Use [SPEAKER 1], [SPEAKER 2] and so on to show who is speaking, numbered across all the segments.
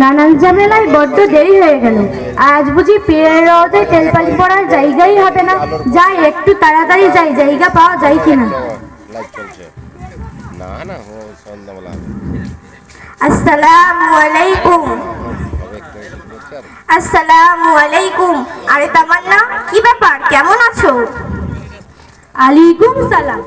[SPEAKER 1] নানান ঝামেলায় বড্ড দেরি হয়ে গেল। আজ বুঝি পীরের রোদে তেলপালি পড়ার জায়গাই হবে না। যাই, একটু তাড়াতাড়ি যাই, জায়গা পাওয়া যায় কিনা?
[SPEAKER 2] আসসালামু আলাইকুম। আলাইকুম। আরে তামান্না, কি ব্যাপার? কেমন আছো?
[SPEAKER 1] আলাইকুম সালাম।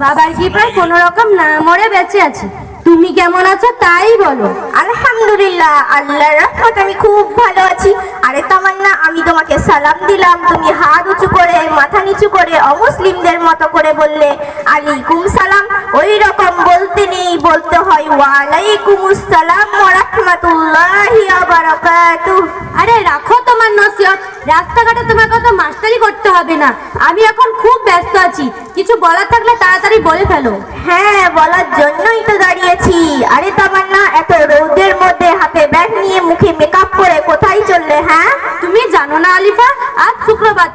[SPEAKER 1] বাবার কি প্রায় কোনো রকম না মরে বেঁচে আছে। তুমি কেমন আছো তাই বলো।
[SPEAKER 2] আলহামদুলিল্লাহ। আল্লাহর রহমত আমি খুব ভালো আছি। আরে তামান্না আমি তোমাকে সালাম দিলাম। তুমি হাত উঁচু করে মাথা নিচু করে অমুসলিমদের মতো করে বললে আলাইকুম সালাম। ওই রকম বলতে নেই বলতে হয় ওয়ালাইকুম আসসালাম ওয়া রাহমাতুল্লাহি ওয়া বারাকাতুহু
[SPEAKER 1] আরে রাখো তোমার নসিহত রাস্তাঘাটে তোমাকে তো মাস্টারি করতে হবে না। আমি এখন খুব ব্যস্ত আছি কিছু বলার থাকলে তাড়াতাড়ি বলে ফেলো।
[SPEAKER 2] হ্যাঁ বলার জন্যই তো দাঁড়িয়েছি। আরে তামান্না এত রোদের মধ্যে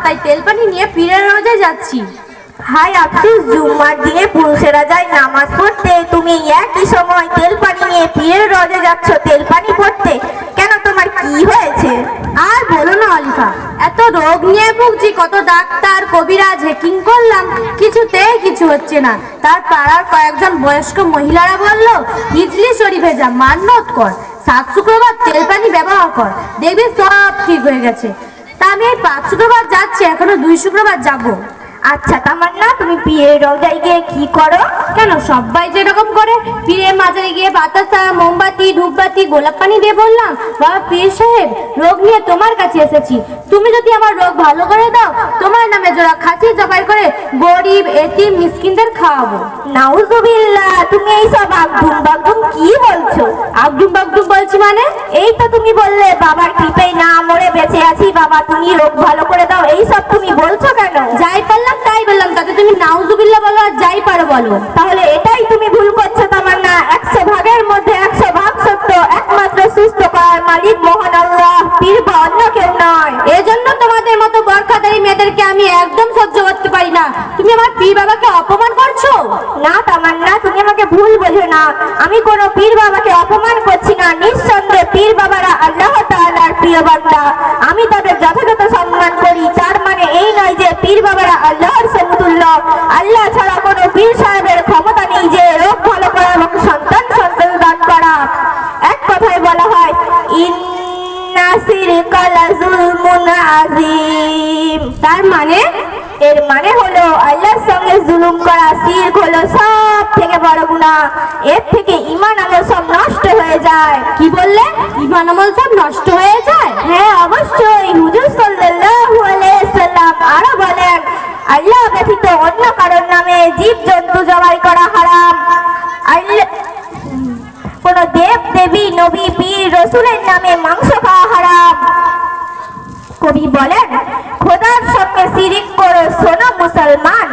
[SPEAKER 1] তাই তেলপানি নিয়ে পীরের রোজে যাচ্ছি।
[SPEAKER 2] হাই আফসুস, জুম্মার দিনে পুরুষেরা যায় নামাজ পড়তে। তুমি একই সময় তেল পানি নিয়ে পীরের রজে যাচ্ছ, তেল পানি পড়তে। কেন তোমার কি হয়েছে?
[SPEAKER 1] আর বলো না, অলিফা। এত রোগ নিয়ে ভুগছি, কত ডাক্তার, কবিরাজ হেকিং করলাম। কিছুতেই কিছু হচ্ছে না। তার পাড়ার কয়েকজন বয়স্ক মহিলারা বলল, হিজলি শরীফে যা মান্যত কর। সাত শুক্রবার তেল পানি ব্যবহার কর। দেখবি সব ঠিক হয়ে গেছে। আমি এই পাঁচ শুক্রবার যাচ্ছি এখনও দুই শুক্রবার যাব।
[SPEAKER 2] আচ্ছা তামান্না তুমি পীরের রোজায় গিয়ে কি করো?
[SPEAKER 1] কেন? সবাই যেরকম করে পীরের মাজারে গিয়ে বাতাসা মোমবাতি ধূপবাতি গোলাপ পানি দিয়ে বললাম বাবা পীর সাহেব রোগ নিয়ে তোমার কাছে এসেছি। তুমি যদি আমার রোগ ভালো করে দাও তোমার নামে জোড়া খাসি জবাই করে গরিব এতিম মিসকিনদের খাওয়াবো।
[SPEAKER 2] নাউজুবিল্লাহ তুমি এই সব আগদুম বাগদুম কি বলছো?
[SPEAKER 1] আগডুম বাগডুম বলছি মানে?
[SPEAKER 2] এই তো তুমি বললে বাবার কৃপায় না মরে বেঁচে আছি বাবা তুমি রোগ ভালো করে দাও এই সব তুমি বলছো কেন?
[SPEAKER 1] যাই পারলাম তাতে তুমি নাউজুবিল্লাহ বলো আর যাই পারো বলো।
[SPEAKER 2] তাহলে এটাই তুমি ভুল করছ, তামান্না। একশো ভাগের মধ্যে একশো ভাগ সত্য, একমাত্র সুস্থ করার মালিক মহান আল্লাহ, পীর বা অন্য কেউ নয়।
[SPEAKER 1] এজন্য তোমাদের মতো বরখাদারি মেয়েদেরকে আমি একদম সহ্য করতে পারি না। তুমি আমার পীর বাবাকে অপমান করছ?
[SPEAKER 2] না, তামান্না, তুমি আমাকে ভুল বোঝো না। আমি কোনো পীর বাবাকে অপমান করছি না। নিঃসন্দেহে পীর বাবারা আল্লাহ তাআলার প্রিয় বান্দা। আমি তাদের যথাযথ সম্মান করি। তার মানে এই নয় যে পীর বাবারা আল্লাহর সমতুল্য আল্লাহ ছাড়া কোনো পীর সাহেবের ক্ষমতা নেই যে রোগ ভালো করা এবং সন্তান সন্তান দান করা এক কথায় বলা হয় ইন্না শিরকা লাযুলমুন আযীম।
[SPEAKER 1] তার মানে
[SPEAKER 2] এর মানে হলো আল্লাহর সঙ্গে জুলুম করা শিরক হলো সব থেকে বড় গুনাহ। এর থেকে ঈমান আমল সব নষ্ট হয়ে যায়।
[SPEAKER 1] কি বললে? ইমান আমল সব নষ্ট হয়ে যায়?
[SPEAKER 2] হ্যাঁ অবশ্যই। হুজুর সাল্লাল্লাহু আলাইহি সাল্লাম আরও বলেন আল্লাহ ব্যতীত অন্য কারোর নামে জীব জন্তু জবাই করা হারাম। আল্লাহ দেব দেবী নবী পীর রসুলের নামে মাংস খাওয়া হারাম। কবি বলেন খোদার সঙ্গে শিরিক করো শোনো মুসলমান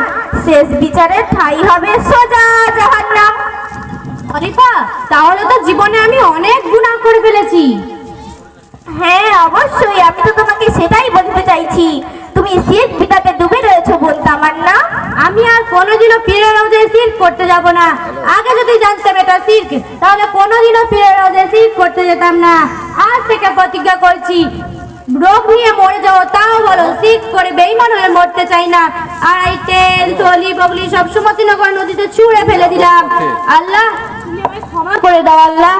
[SPEAKER 2] শেষ বিচারে ঠাই হবে সোজা জাহান্নাম।
[SPEAKER 1] অনিপা তাহলে তো জীবনে আমি অনেক গুনাহ করে ফেলেছি।
[SPEAKER 2] হ্যাঁ অবশ্যই আমি তো তোমাকে সেটাই বলতে চাইছি। তুমি শীত
[SPEAKER 1] কোনোদিনও পীরের রোজে সির্ক করতে যাব না। আগে যদি জানতাম এটা সির্ক তাহলে কোনোদিনও পীরের রোজে সির্ক করতে যেতাম না। আজ থেকে প্রতিজ্ঞা করছি রোগ নিয়ে মরে যাব তাও বলো সির্ক করে বেইমান হয়ে মরতে চাই না। আর এই তেল থলি বগলি সব সমতিনগর নদীতে ছুঁড়ে ফেলে দিলাম। আল্লাহ তুমি আমায় ক্ষমা করে দাও আল্লাহ।